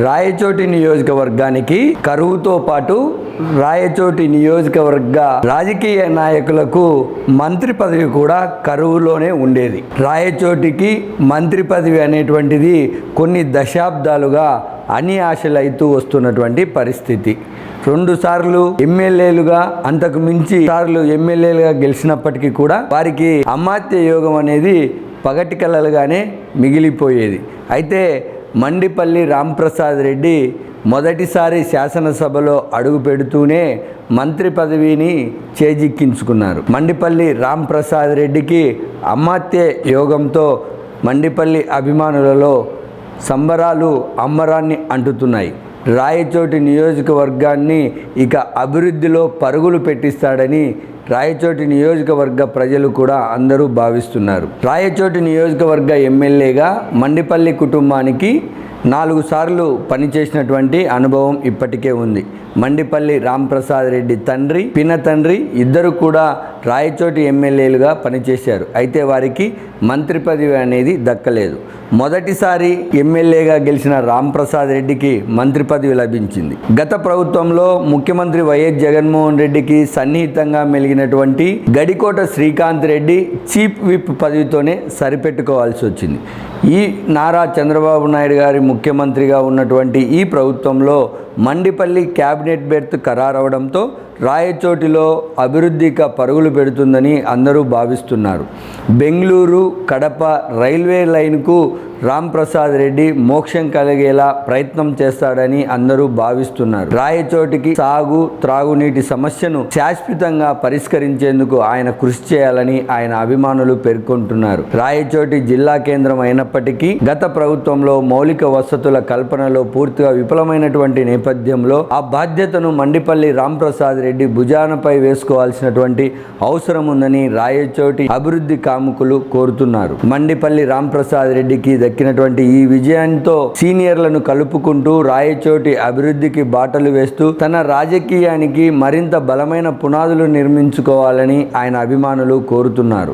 రాయచోటి నియోజకవర్గానికి కరువుతో పాటు రాయచోటి నియోజకవర్గ రాజకీయ నాయకులకు మంత్రి పదవి కూడా కరువులోనే ఉండేది. రాయచోటికి మంత్రి పదవి అనేటువంటిది కొన్ని దశాబ్దాలుగా అని ఆశలైతూ వస్తున్నటువంటి పరిస్థితి. రెండు సార్లు ఎమ్మెల్యేలుగా అంతకు మించి సార్లు ఎమ్మెల్యేలుగా గెలిచినప్పటికీ కూడా వారికి అమాత్య యోగం అనేది పగటి కలలుగానే మిగిలిపోయేది. అయితే మండిపల్లి రాంప్రసాద్ రెడ్డి మొదటిసారి శాసనసభలో అడుగు పెడుతూనే మంత్రి పదవిని చేజిక్కించుకున్నారు. మండిపల్లి రాంప్రసాద్ రెడ్డికి అమాత్య యోగంతో మండిపల్లి అభిమానులలో సంబరాలు అమ్మరాన్ని అంటుతున్నాయి. రాయచోటి నియోజకవర్గాన్ని ఇక అభివృద్ధిలో పరుగులు పెట్టిస్తాడని రాయచోటి నియోజకవర్గ ప్రజలు కూడా అందరూ భావిస్తున్నారు. రాయచోటి నియోజకవర్గ ఎమ్మెల్యేగా మండిపల్లి కుటుంబానికి నాలుగు సార్లు పనిచేసినటువంటి అనుభవం ఇప్పటికే ఉంది. మండిపల్లి రాంప్రసాద్ రెడ్డి తండ్రి పిన తండ్రి ఇద్దరు కూడా రాయచోటి ఎమ్మెల్యేలుగా పనిచేశారు. అయితే వారికి మంత్రి పదవి అనేది దక్కలేదు. మొదటిసారి ఎమ్మెల్యేగా గెలిచిన రాంప్రసాద్ రెడ్డికి మంత్రి పదవి లభించింది. గత ప్రభుత్వంలో ముఖ్యమంత్రి వైఎస్ జగన్మోహన్ రెడ్డికి సన్నిహితంగా మెలిగినటువంటి గడికోట శ్రీకాంత్ రెడ్డి చీఫ్ విప్ పదవితోనే సరిపెట్టుకోవాల్సి వచ్చింది. ఈ నారా చంద్రబాబు నాయుడు గారి ముఖ్యమంత్రిగా ఉన్నటువంటి ఈ ప్రభుత్వంలో మండిపల్లి క్యాబ్ క్యాబినెట్ బెర్త్ ఖరారవడంతో రాయచోటిలో అభివృద్ధిక పరుగులు పెడుతుందని అందరూ భావిస్తున్నారు. బెంగళూరు కడప రైల్వే లైన్కు రాంప్రసాద్ రెడ్డి మోక్షం కలిగేలా ప్రయత్నం చేస్తాడని అందరూ భావిస్తున్నారు. రాయచోటికి సాగు త్రాగునీటి సమస్యను శాశ్వతంగా పరిష్కరించేందుకు ఆయన కృషి చేయాలని ఆయన అభిమానులు పేర్కొంటున్నారు. రాయచోటి జిల్లా కేంద్రం అయినప్పటికీ గత ప్రభుత్వంలో మౌలిక వసతుల కల్పనలో పూర్తిగా విఫలమైనటువంటి నేపథ్యంలో ఆ బాధ్యతను మండిపల్లి రాంప్రసాద్ రెడ్డి భుజానపై వేసుకోవాల్సినటువంటి అవసరం ఉందని రాయచోటి అభివృద్ధి కాముకులు కోరుతున్నారు. మండిపల్లి రాంప్రసాద్ రెడ్డికి దక్కినటువంటి ఈ విజయంతో సీనియర్లను కలుపుకుంటూ రాయచోటి అభివృద్ధికి బాటలు వేస్తూ తన రాజకీయానికి మరింత బలమైన పునాదులు నిర్మించుకోవాలని ఆయన అభిమానులు కోరుతున్నారు.